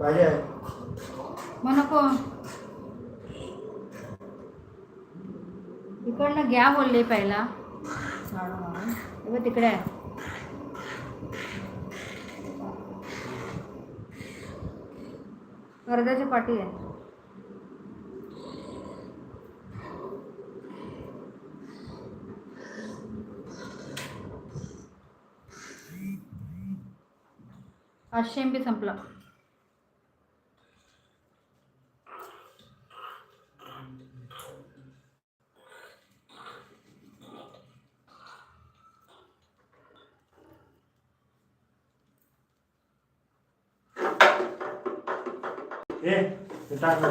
पाहिजे. मग नको इकडनं घ्या बोलले पहिला. तिकडे आहे. अर्ध्याची पाठी आहे. पाचशे एम बी संपला ए ते टाक ना.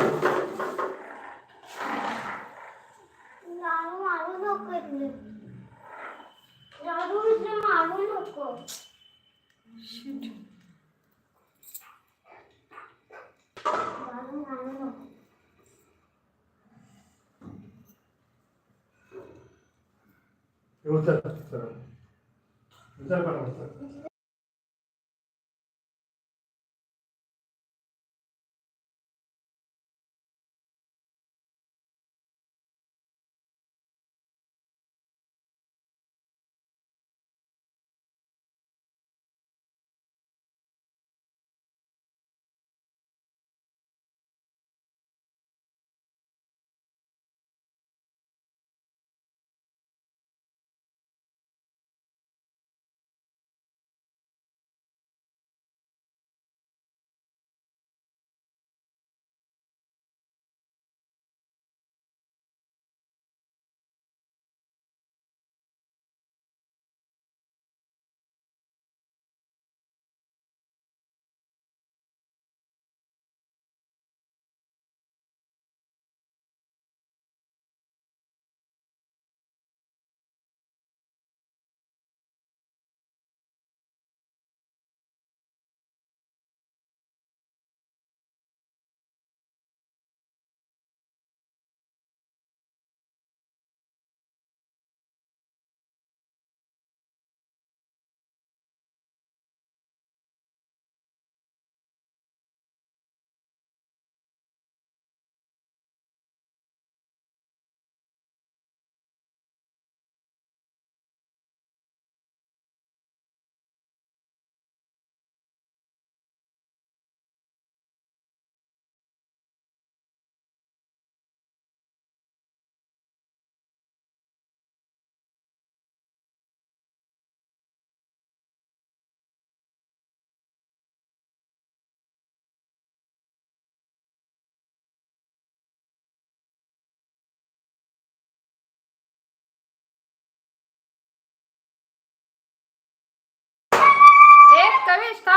लाडू मारू नको इथले. लाडू इथले मारू नको लाडू मारू नको हे उचल सरळ. उचल पण उचल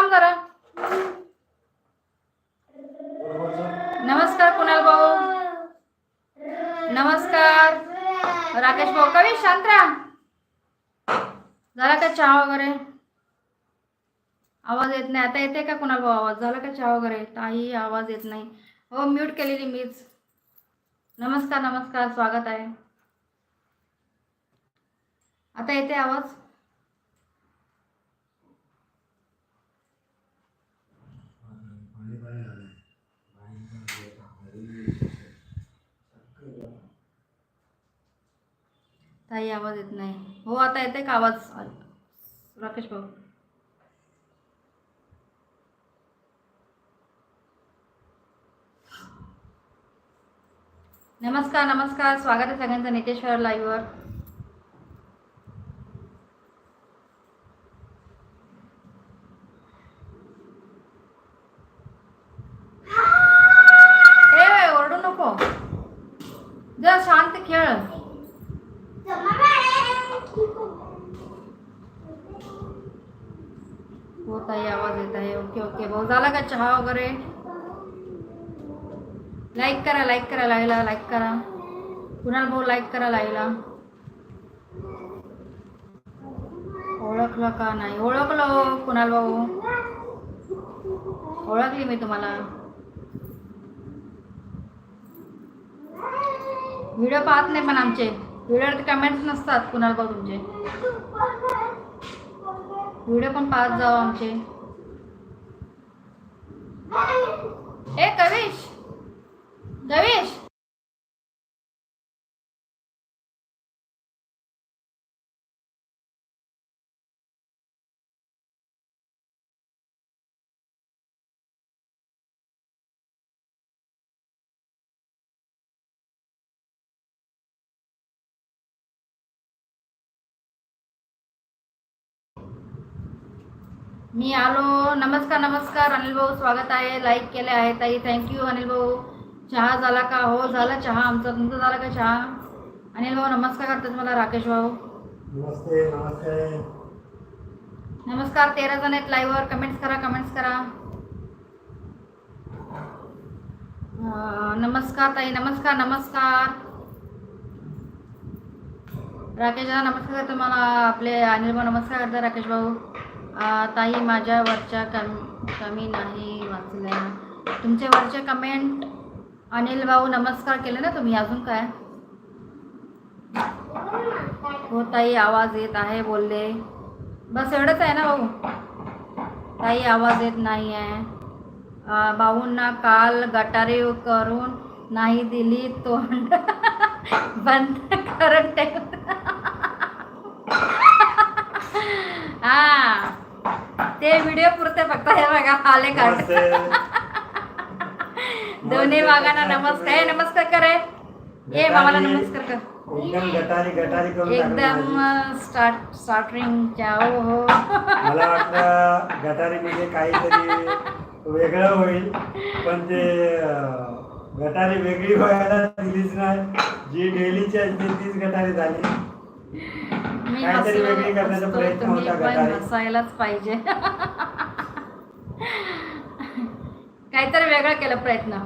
काम करा. नमस्कार कुणाल भाऊ. नमस्कार. राकेश भाऊ कवी शांत राहा झाला का चहा वगैरे? आवाज येत नाही. आता येते का कुणाल भाऊ आवाज? झाला का चहा वगैरे? काही आवाज येत नाही. हो म्यूट केलेली मीच. नमस्कार नमस्कार. स्वागत आहे. आता येते आवाज? काही आवाज येत नाही. हो आता येते का आवाज? राकेश भाऊ. नमस्कार नमस्कार. स्वागत आहे सगळ्यांचं नितेश्वर लाईव्हवर ए ओरडू नको जरा शांत खेळ जमा मॅडम हो ताई आवाज येत आहे ओके ओके भाऊ. झाला का चहा वगैरे? लाईक करा लाईक करा लाईला लाईक करा. कुणाल भाऊ लाईक करा लाईला. ओळखलं का नाही? ओळखलं हो, कुणाल भाऊ. ओळखली मी तुम्हाला. व्हिडिओ पाहत नाही पण आमचे. व्हिडिओवर कमेंट्स नसतात कुणाल भाऊ तुमचे. व्हिडिओ पण पाहत जावा आमचे. એ કવિશ કવિશ मी आलो. नमस्कार नमस्कार. अनिल भाऊ स्वागत आहे. लाईक केले आहे. ताई थँक्यू अनिल भाऊ. चहा झाला का? हो झाला चहा. आमचा तुमचा झाला का चहा? अनिल भाऊ नमस्कार करतात मला राकेश भाऊ. नमस्ते नमस्ते. नमस्कार तेरा जण आहेत लाईव्हवर कमेंट्स करा कमेंट्स करा. नमस्कार ताई. नमस्कार नमस्कार. राकेश नमस्कार करतो मला. आपले अनिल भाऊ नमस्कार करतात राकेश भाऊ. ताई माझ्या वरच्या कम कमी नाही वाचल्या. तुमच्या कमेंट अनिल भाऊ नमस्कार केले ना तुम्ही? अजून काय? हो ताई आवाज येत आहे बोलले. बस एवढंच आहे ना भाऊ? ताई आवाज येत नाही आहे भाऊंना काल गटारी करून नाही दिली तोंड. बंद करून ठेव. हा. ते व्हिडिओ पुरते फक्त हे बघा आले नमस्ते दोन्ही वाघांना नमस्कार. नमस्कार करे ए मामाला नमस्कार कर. एकदम गटारी गटारी करून एकदम स्टार्ट स्टार्टिंगच्या हो हो. मला वाटलं गटारी म्हणजे काहीतरी वेगळं होईल पण ते गटारी वेगळी व्हायला दिलीच नाही. जी डेलीची असते तीच गटारी झाली. मी काहीतरी वेगळी करण्याचा प्रयत्न होता. हसायलाच पाहिजे. काहीतरी वेगळं केलं प्रयत्न.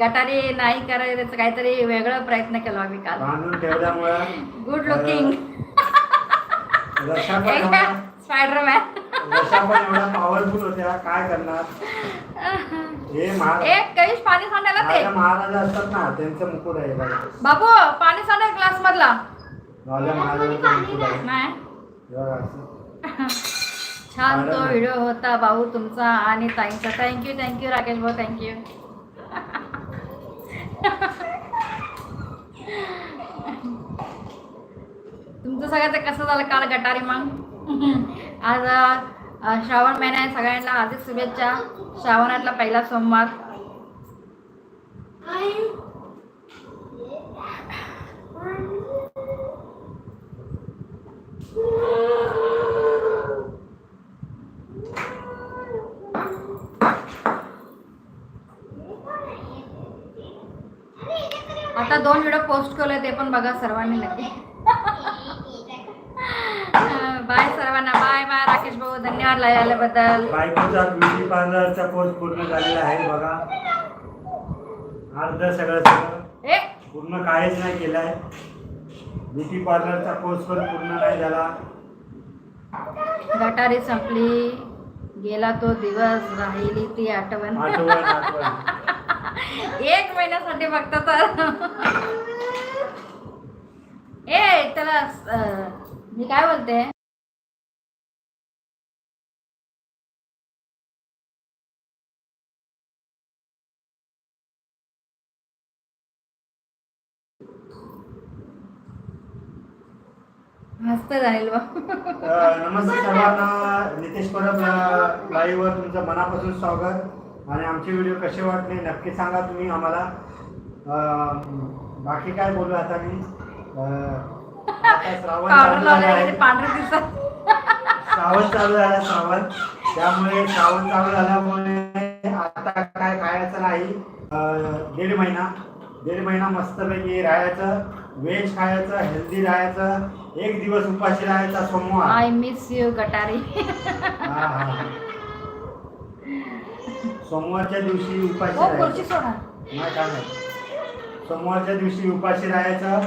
गटारी नाही करायचं काहीतरी वेगळं प्रयत्न केला आम्ही काल. बांधून ठेवल्यामुळं गुड लुकिंग रशा पण स्पायडरमॅन पण पॉवरफुल होत्या काय करणार? हे महाराज एक कधीच पाणी सांडायला ते. महाराजा असतात ना त्यांचं मुकुट आहे बघा. बाबू पाणी सांडाय ग्लास मधला. राजा महाराजांचं मुकुट आहे नाही. बघा असं. छान तो. व्हिडिओ होता भाऊ तुमचा आणि ताईंचा. थँक्यू थँक्यू राकेश भाऊ थँक्यू तुमचं सगळ्याचं कसं झालं काल गटारी मग? आज अ, श्रावण महिना आहे सगळ्यांना हार्दिक शुभेच्छा. श्रावणातला पहिला सोमवार. आता दोन व्हिडिओ पोस्ट केले ते पण बघा सर्वांनी नक्की. बाय सर्वांना. बाय बाय राकेश भाऊ. धन्यवाद आल्याबद्दल बायकोचा ब्युटी पार्लरचा कोर्स पूर्ण झालेला आहे बघा. अर्ध सगळं सगळं. पूर्ण काहीच नाही केलंय. ब्युटी पार्लरचा कोर्स पण पूर्ण नाही झाला. गटारी संपली. गेला तो दिवस राहिली ती आठवण. आठवण आठवण. एक महिन्यासाठी फक्त तर. ए त्याला मी काय बोलते? मस्त जाईल बा नमस्ते सर्वांना. नितेश परब लाईव्हवर तुमचं मनापासून स्वागत. आणि आमचे व्हिडिओ कसे वाटले नक्की सांगा तुम्ही आम्हाला. बाकी काय बोलू आता मी? ते पांढरे दिसत श्रावण चालू झाला श्रावण. त्यामुळे श्रावण चालू झाल्यामुळे आता काय खायचं नाही. दीड महिना. दीड महिना मस्तपैकी राहायचं व्हेज खायचं हेल्दी राहायचं. एक दिवस उपाशी राहायचा सोमवार. आय मिस यू गटारी. हा, हा. सोमवारच्या दिवशी उपाशी हो खुर्ची राहायचं सोडा नाही काय नाही. सोमवारच्या दिवशी उपाशी राहायचं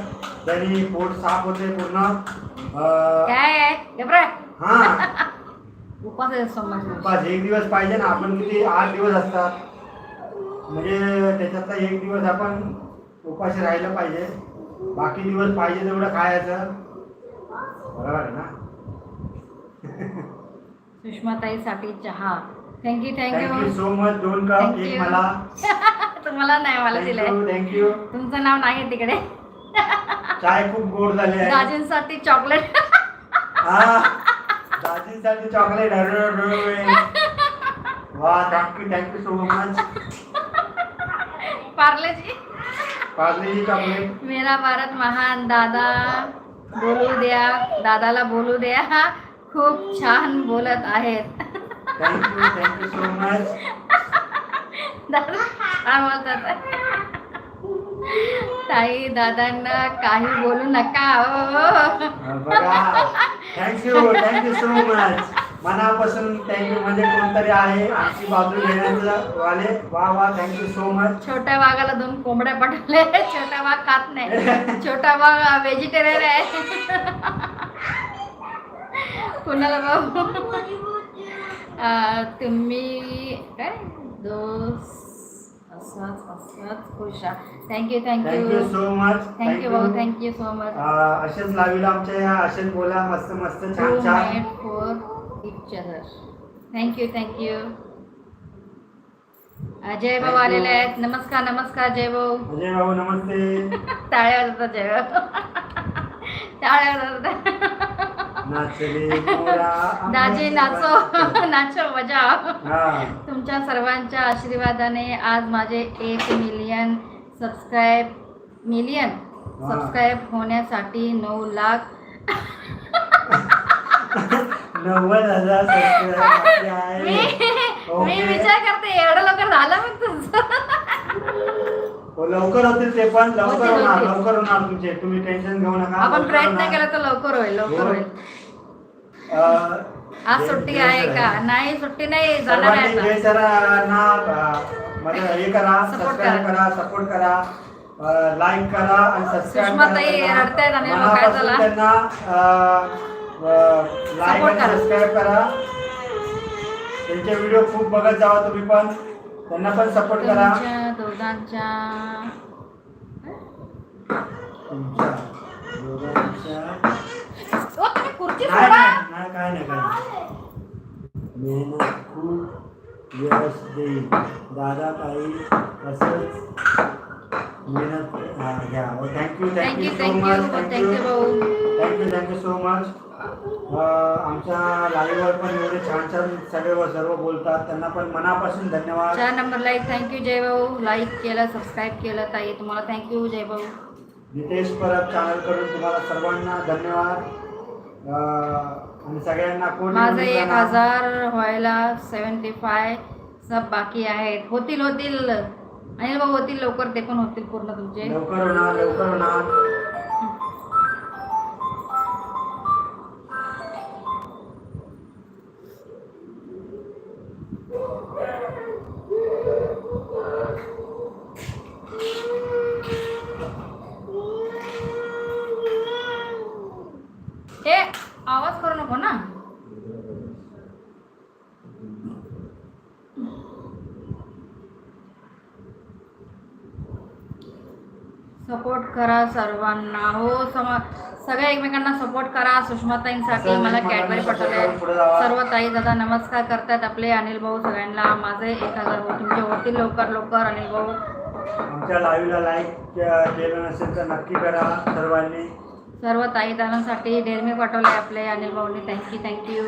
तरी पोट साफ होते पूर्ण. अं, काय आहे? घबरा. हा. उपास आहे सोमवारचा. पाच एक दिवस पाहिजे ना आपण किती आठ दिवस असतात. म्हणजे त्याच्यातला एक दिवस आपण उपाशी राहिलं पाहिजे. बाकी दिवस पाहिजे तेवढं खायचं. बरोबर आहे ना? सुषमाताईसाठी चहा. Thank you thank you so much दोन कप एक. मला तुम्हाला नाही मला दिलंय. थँक्यू तुमचं नाव नाही तिकडे. चाय खूप गोड झाली आहे. दाजींसाठी चॉकलेट हा. दाजीसाठी चॉकलेट वा thank you thank you so much Parle G. Parle G chocolate मेरा भारत महान दादा. बोलू द्या. दादाला बोलू द्या. खूप छान बोलत आहेत. थँक्यू थँक्यू सो मच दादा बोलतात ताई दादांना काही बोलू नका thank you thank you so much मनापासून थँक्यू म्हणजे कोणतरी आहे आमची बाजू घेण्याचं वाले वा वा थँक्यू सो मच छोट्या वाघाला दोन कोंबड्या पटवले. छोटा वाघ खात नाही. छोटा वाघ व्हेजिटेरियन आहे. कुणाला भाऊ? अं, तुम्ही काय? दोस असंच असंच खुश. Thank you thank you so much thank you भाऊ थँक्यू सो मच असेच लावीला आमच्या या असेच बोला मस्त मस्त छान छान. For each other thank you thank you जय भाऊ. आलेले आहेत. नमस्कार नमस्कार जय भाऊ. अजय भाऊ नमस्ते. टाळ्या जय भाऊ. टाळ्या दाजी नाचो नाचो मजा तुमच्या सर्वांच्या आशीर्वादाने आज माझे एक मिलियन सबस्क्राईब मिलियन. सबस्क्राईब होण्यासाठी नऊ लाख नव्वद हजार मी. विचार करते एवढं लवकर झालं मग तुमचं हो, लवकर होतील ते पण लवकर होणार. लवकर होणार तुमचे तुम्ही टेन्शन घेऊ नका आपण प्रयत्न. केला तर लवकर होईल लवकर हो. होईल आज सुट्टी आहे. का नाही सुट्टी नाही जाणार आहे सर्वांनी आता म्हणजे हे करा Support सबस्क्राईब करा. करा सपोर्ट करा लाईक करा आणि सबस्क्राईब सुषमाताई रडतायत आणि मग काय झालं? त्यांना लाईक Support आणि करा. सबस्क्राईब करा त्यांचे व्हिडिओ खूप बघत जावा तुम्ही पण त्यांना पण सपोर्ट करा तुमच्या दोघांच्या तुमच्या दोघांच्या ओ, तुम्ही खुर्ची नाही सोडा. नाही नाही, काय नाही. काय? नाही. मेहनत खूप यश देईल दादा काही असंच मेहनत हा, घ्या. Thank you thank you thank you so much thank you भाऊ. Thank you thank you so much आमच्या लाईव्हवर पण एवढे छान छान सगळे सर्व बोलतात. त्यांना पण मनापासून धन्यवाद. चार नंबर लाईक थँक्यू जय भाऊ. लाईक केलं सबस्क्राईब केलं ताई. तुम्हाला थँक्यू जय भाऊ. नितेश परब चॅनलकडून तुम्हाला सर्वांना धन्यवाद. सगळ्यांना कोण माझं एक हजार व्हायला सेवन्टी फाय सब बाकी आहेत. होतील होतील. अनिल भाऊ होतील लवकर ते पण होतील पूर्ण तुमचे. लवकर होणार लवकर होणार. सपोर्ट करा सर्वांना. हो सम सगळ्या एकमेकांना सपोर्ट करा. सुषमाताईंसाठी मला कॅडबरी पटवले. सर्व ताई दादा नमस्कार करतात आपले. अनिल भाऊ सगळ्यांना. माझे एक हजार भाऊ तुमचे होतील लवकर लवकर. अनिल भाऊ. आमच्या लाईव्हला लाईक केलं नसेल तर नक्की करा सर्वांनी. सर्व ताई दादांसाठी डेरमी पाठवले आपले. अनिल भाऊनी. थँक्यू थँक्यू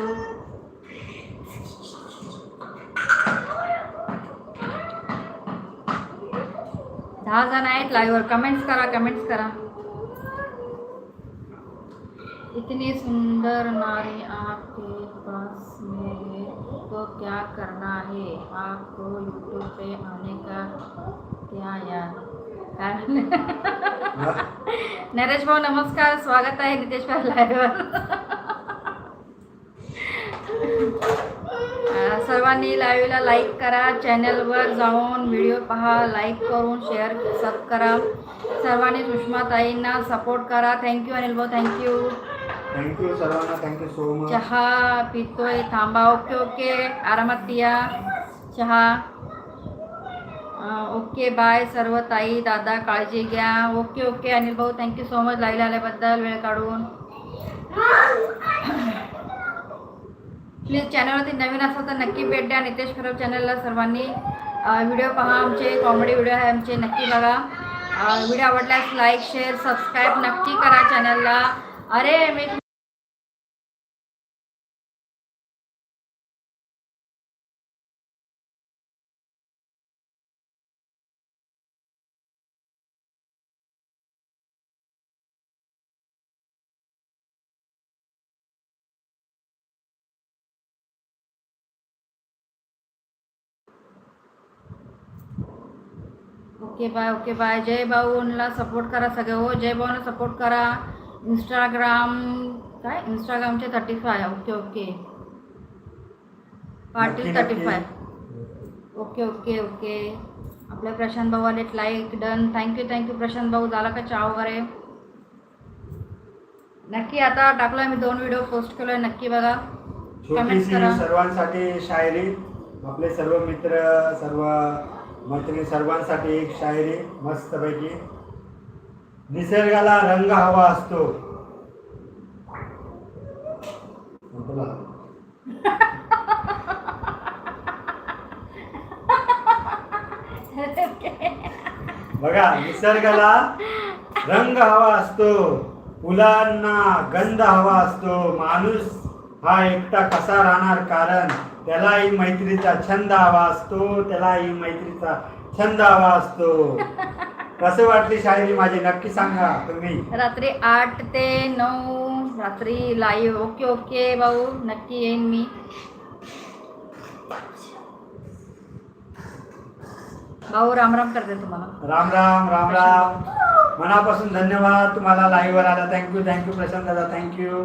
दहा जण आहेत लाईव्हवर कमेंट्स करा कमेंट्स करा. इतनी सुंदर नारी आपके पास मेरे तो क्या करना है? आपको यूट्यूब पे आने का क्या यार? नरेश भाऊ नमस्कार. स्वागत आहे नितेश भाऊ लाईव्हवर सर्वांनी लाईव्हला लाईक करा. चॅनलवर जाऊन व्हिडिओ पहा लाईक करून शेअर सब करा. सर्वांनी सुषमाताईंना सपोर्ट करा. थँक्यू अनिल भाऊ थँक्यू थँक्यू सर्वांना थँक्यू सो मच चहा पितोय थांबा ओके ओके. आरामात पिया. चहा. ओके बाय सर्व ताई दादा काळजी घ्या. ओके ओके अनिल भाऊ थँक्यू सो मच लाईव्ह आल्याबद्दल वेळ काढून. प्लीज चॅनलवरती नवीन असाल तर नक्की भेट द्या. नितेश खरब चॅनलला सर्वांनी व्हिडिओ पहा. आमचे कॉमेडी व्हिडिओ आहे आमचे. नक्की बघा. व्हिडिओ आवडल्यास लाईक शेअर सबस्क्राईब नक्की करा चॅनलला. अरे मी ओके बाय ओके बाय. जय भाऊला सपोर्ट करा सगळे. हो जय भाऊला सपोर्ट करा. इंस्टाग्राम काय? इंस्टाग्रामचे thirty five okay. Okay Patil thirty. Five okay okay okay. आपल्या प्रशांत भाऊ आले like done thank you thank you Prashant भाऊ. झाला का चहा वगैरे? नक्की आता टाकलोय मी दोन व्हिडिओ पोस्ट केलोय. नक्की बघा. छोटीशी करा. सर्वांसाठी शायरी. आपले सर्व मित्र सर्व मैत्रिणी सर्वांसाठी एक शायरी मस्तपैकी. निसर्गाला रंग हवा असतो. बघा निसर्गाला रंग हवा असतो. फुलांना गंध हवा असतो. माणूस हा एकटा कसा राहणार? कारण त्यालाही मैत्रीचा छंद हवा असतो त्यालाही मैत्रीचा छंद हवा असतो. कसं वाटली शायरी माझी? नक्की सांगा तुम्ही. रात्री आठ ते नऊ रात्री लाईव्ह ओके ओके भाऊ. नक्की येईन मी. भाऊ राम राम करते तुम्हाला. राम राम राम राम. मनापासून धन्यवाद. तुम्हाला लाईव्हवर आला. थँक्यू थँक्यू प्रशांत दादा. थँक्यू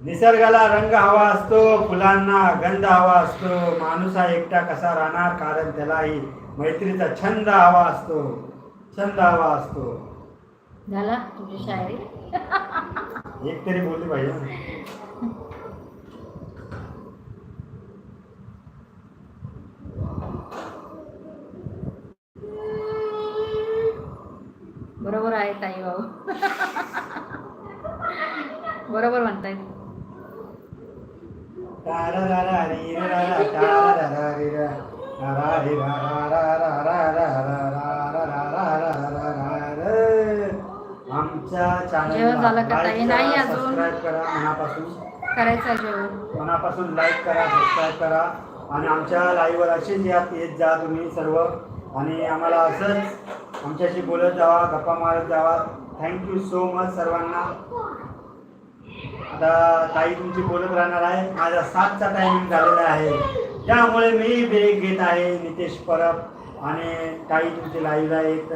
निसर्गाला रंग हवा असतो फुलांना गंध हवा असतो माणूस हा एकटा कसा राहणार? कारण त्यालाही मैत्रीचा छंद हवा असतो छंद हवा असतो. झाला तुमची शायरी? एक तरी बोलली पाहिजे. बरोबर आहे ताई भाऊ. बरोबर म्हणताय. जेवण झालं का ताई? चॅनलला नाही like करा, अजून. सबस्क्राईब करा मनापासून. करायचं जेवण. मनापासून लाईक करा सबस्क्राईब करा. आणि आमच्या लाईव्हवर असेच यात येत जा तुम्ही सर्व. आणि आम्हाला असंच आमच्याशी बोलत जावा गप्पा मारत जावा. थँक्यू सो मच सर्वांना. आता ताई तुमची बोलत राहणार आहे. माझा सातचा टायमिंग झालेला आहे. त्यामुळे मी ब्रेक घेत आहे नितेश परब आणि ताई तुमची लाईव्हला येत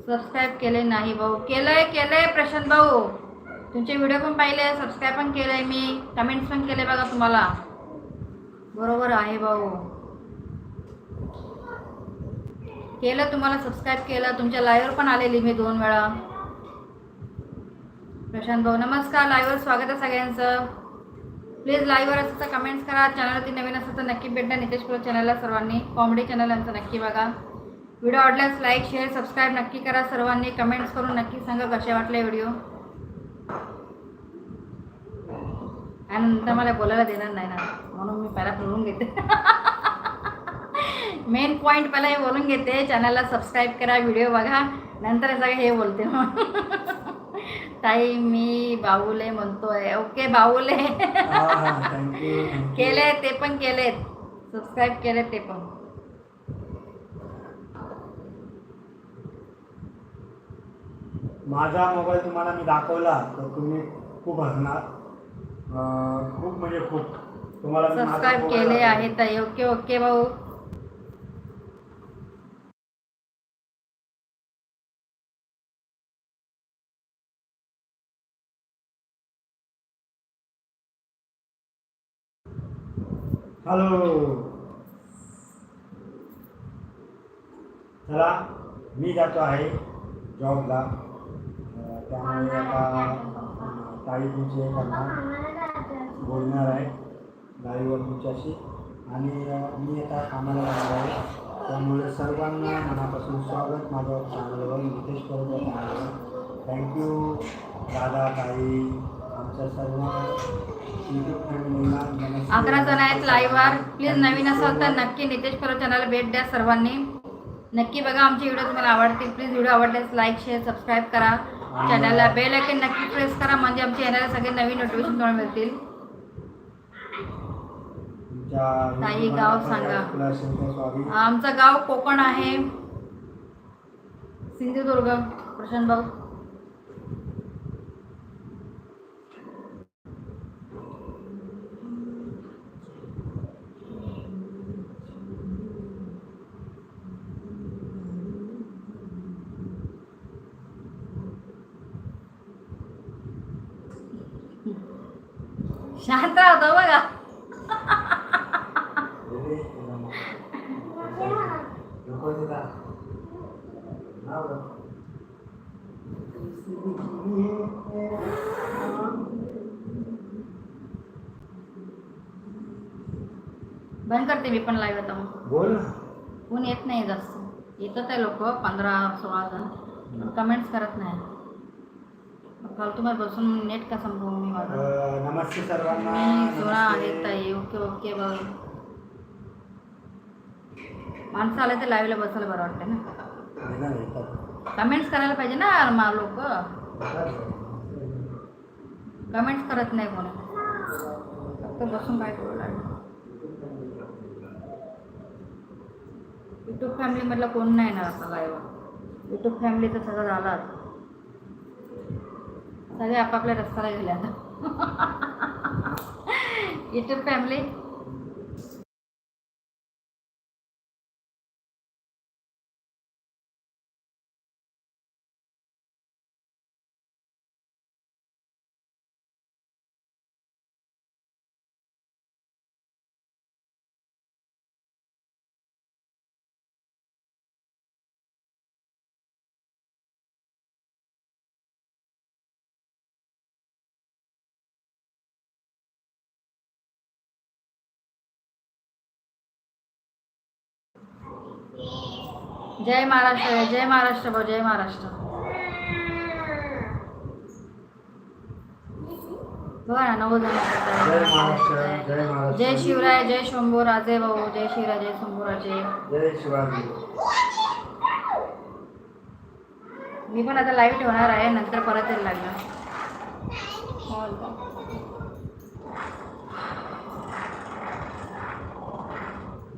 सबस्क्राईब केले नाही भाऊ. केलंय केलंय प्रशांत भाऊ. तुमचे व्हिडिओ पण पाहिले सबस्क्राईब पण केलंय मी कमेंट्स पण केले बघा तुम्हाला. बरोबर आहे भाऊ. केलं तुम्हाला सबस्क्राईब केलं. तुमच्या लाईव्हवर पण आलेली मी दोन वेळा. प्रशांत भाऊ नमस्कार. लाईव्हवर स्वागत आहे सगळ्यांचं. प्लीज लाईव्हवर असं तर कमेंट्स करा चॅनलवरती नवीन असं तर नक्की भेटणार नितेश कुल चॅनलला सर्वांनी. कॉमेडी चॅनल यांचं नक्की बघा. व्हिडिओ आवडल्यास लाईक शेअर सबस्क्राईब नक्की करा. सर्वांनी कमेंट्स करून नक्की सांगा कसे वाटले व्हिडिओ आणि नंतर मला बोलायला देणार नाही ना. म्हणून मी पहिला बोलून घेते. मेन पॉईंट पहिला हे बोलून घेते. चॅनलला सबस्क्राईब करा व्हिडिओ बघा. नंतर हे सगळं हे बोलते. मग ताई मी बाहुले म्हणतोय. ओके बाहुले. केले ते पण केलेत. सबस्क्राईब केले ते पण. माझा मोबाईल तुम्हाला मी दाखवला तर तुम्ही खूप हसणार. खूप म्हणजे खूप. तुम्हाला सबस्क्राईब केले. आहे ताई ओके ओके भाऊ. हॅलो चला मी जातो आहे जॉबला त्यामुळे आता काही ताई तुमची हे करणार बोलणार आहे लाईव्हवर तुमच्याशी. आणि मी आता कामाला जाणार आहे. त्यामुळे सर्वांना मनापासून स्वागत. माझ्या चॅनलवर नितेश परब चॅनलवर थँक्यू दादा ताई आमच्या सर्व अकरा जण आहेत लाईव्हवर प्लीज नवीन असाल तर नक्की नितेश परब चॅनलला भेट द्या सर्वांनी. नक्की बघा आमचे व्हिडिओ तुम्हाला आवडतील प्लीज व्हिडिओ आवडल्यास लाईक शेअर सबस्क्राईब करा. चॅनलला बेल आयकन नक्की प्रेस करा म्हणजे आमच्या येणारे सगळे नवीन नोटिफिकेशन तुम्हाला मिळतील. ताई, गाव सांगा. आमचं गाव कोकण आहे. सिंधुदुर्ग प्रशांत भाऊ. शांत राहतो बघा. बंद करते मी पण लाईव्ह आता मग. बोल ऊन येत नाही जास्त. येतात आहे लोक पंधरा सोळा जण. कमेंट्स करत नाही बसून नेट का संपवू मी नमस्ते सर्वांना. जुना. आहे ताई. ओके ओके बघ माणसं आले तर लाईव्हला बसायला बरं वाटतं ना? ना. कमेंट्स करायला पाहिजे ना मा लोक. कमेंट्स करत नाही कोणी. फक्त बसून काय करू लागलं? युट्यूब फॅमिलीमधला कोण नाही येणार आता लाईव्ह युट्यूब फॅमिली तर सगळं सगळे आपापल्या रस्त्याला गेले आता. युट्यूब फॅमिली जय महाराष्ट्र जय महाराष्ट्र भाऊ जय महाराष्ट्र. बघा ना जण जय महाराष्ट्र आहेत. जय महाराष्ट्र. जय शिवराय जय शंभू राजे भाऊ जय शिवराय जय शंभू राजे. जय शिवाजी. मी पण आता लाईव्ह ठेवणार आहे नंतर परत यायला लागलं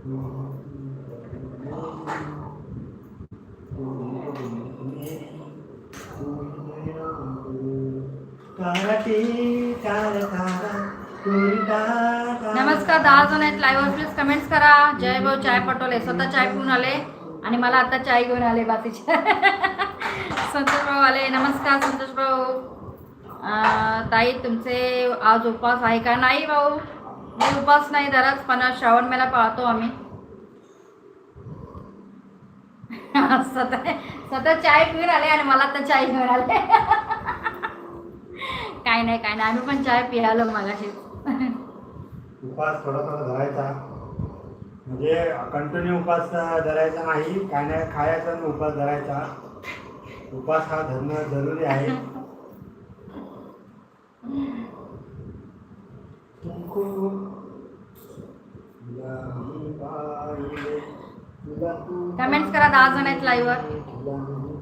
हो नमस्कार दहा जण आहेत. लाईव्ह प्लीज कमेंट्स करा. जय भाऊ चाय पटोले. स्वतः चाय पिऊन आले. आणि मला आता चाय घेऊन आले बाकीचे. संतोष भाऊ आले. नमस्कार संतोष भाऊ. ताई तुमचे आज उपवास आहे का? नाही भाऊ. मी उपवास नाही दराच पण श्रावण मेला पाहतो आम्ही. स्वतः स्वतः चाय पिऊन आले आणि मला आता चाय घेऊन आले. काय नाही काय नाही. आम्ही पण चाय पियालो मगाशी. उपास थोडा थोडा धरायचा. म्हणजे कंटिन्यू उपास धरायचा नाही काय नाही खायचा आणि उपास धरायचा. उपास हा धरणं जरुरी आहे. तुमको Comments करा, दहा जण आहेत live वर. तुला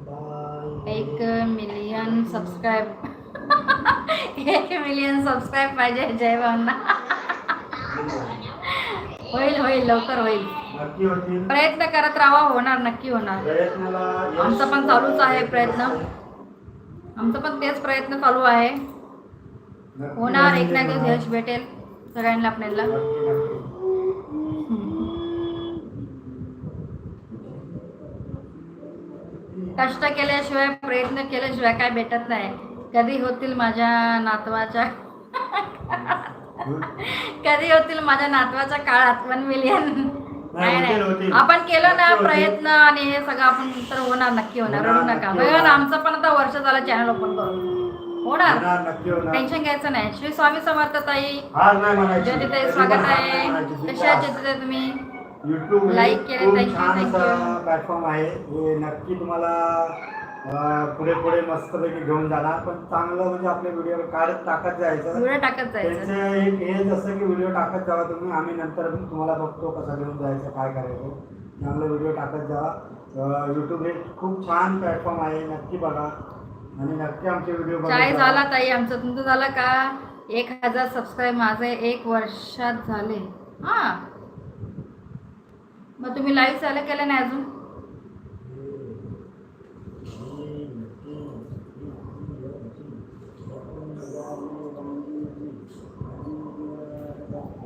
पाहिले. एक मिलियन सबस्क्राईब एक मिलियन सबस्क्राईब पाहिजे जय भावना. होईल होईल लवकर होईल. प्रयत्न करत राहा होणार नक्की होणार. आमचा पण चालूच आहे प्रयत्न. आमचा पण तेच प्रयत्न चालू आहे. होणार एक ना. एक दिवस यश भेटेल सगळ्यांना आपल्याला. कष्ट केल्याशिवाय प्रयत्न केल्याशिवाय काय भेटत नाही. कधी होतील माझ्या नातवाच्या? कधी होतील माझ्या नातवाच्या काळात? वन मिलियन नाही नाही. आपण केलं ना. प्रयत्न आणि हे सगळं आपण तर होणार नक्की होणार. रडू नका. बघा ना. आमचं पण आता वर्ष झालं चॅनल ओपन करून. होणार. टेन्शन घ्यायचं नाही. श्री स्वामी समर्थ ताई. ज्योतिताई स्वागत आहे. कशा ज्योतिताई तुम्ही? युट्यूब Like केलं, असा you. प्लॅटफॉर्म आहे. नक्की तुम्हाला पुढे पुढे मस्तपैकी घेऊन जाणार. पण चांगलं म्हणजे आपले व्हिडिओ काढत टाकत जायचं. व्हिडिओ टाकत जायचं. त्यांचं एक हेच असं की व्हिडिओ टाकत जावा तुम्ही आम्ही नंतर तुम्हाला बघतो कसा घेऊन जायचं काय करायचं. चांगलं व्हिडिओ टाकत जावा. यूट्यूब हे खूप छान प्लॅटफॉर्म आहे नक्की बघा. आणि नक्की आमचे व्हिडिओ चाय झाला ताई आमचं तुमचं झालं का? एक हजार सबस्क्राईब माझे एक वर्षात झाले. हा. मग तुम्ही लाईव्ह चालू केलं नाही अजून?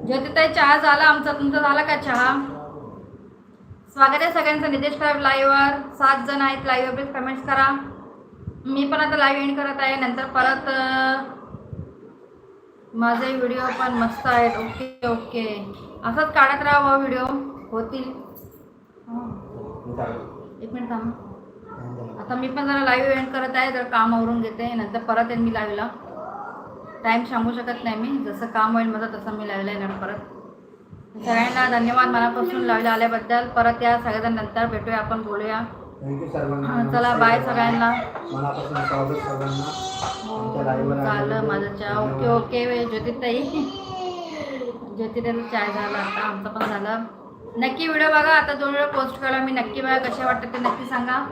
ज्योतिताई चहा झाला? आमचा तुमचा झाला का चहा? स्वागत आहे सगळ्यांचं. नितेश साहेब लाईव्हवर सात जण आहेत लाईव्हवर प्लीज कमेंट्स करा. मी पण आता लाईव्ह एंड करत आहे. नंतर परत माझे व्हिडिओ पण मस्त आहेत. ओके ओके असंच काढत राहा व्हिडिओ हो होतील. एक मिनिट थांब. आता मी पण जरा लाईव्ह एंड करत आहे. जर काम आवरून घेते. नंतर परत येईन मी लाईव्हला टाईम सांगू शकत नाही मी. जसं काम होईल माझं तसं मी लाईव्हला येणार परत. सगळ्यांना धन्यवाद मनापासून लाईव्हला आल्याबद्दल. परत या सगळ्याजण नंतर भेटूया आपण बोलूया. चला बाय सगळ्यांना. झालं माझं चहा ओके. ओके ज्योतिताई. ज्योतिताईचा चाय झाला आता आमचं पण झालं. नक्की व्हिडिओ बघा आता दोन व्हिडिओ पोस्ट केला मी नक्की बघा कसे वाटतात ते नक्की सांगा.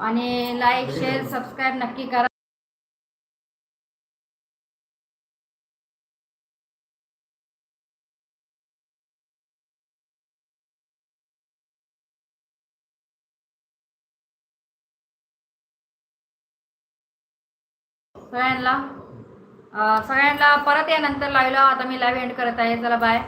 आणि लाईक शेअर सबस्क्राईब नक्की करा. सगळ्यांना सगळ्यांना परत या नंतर लाईव्हला आता मी लाईव्ह एंड करत आहे. चला बाय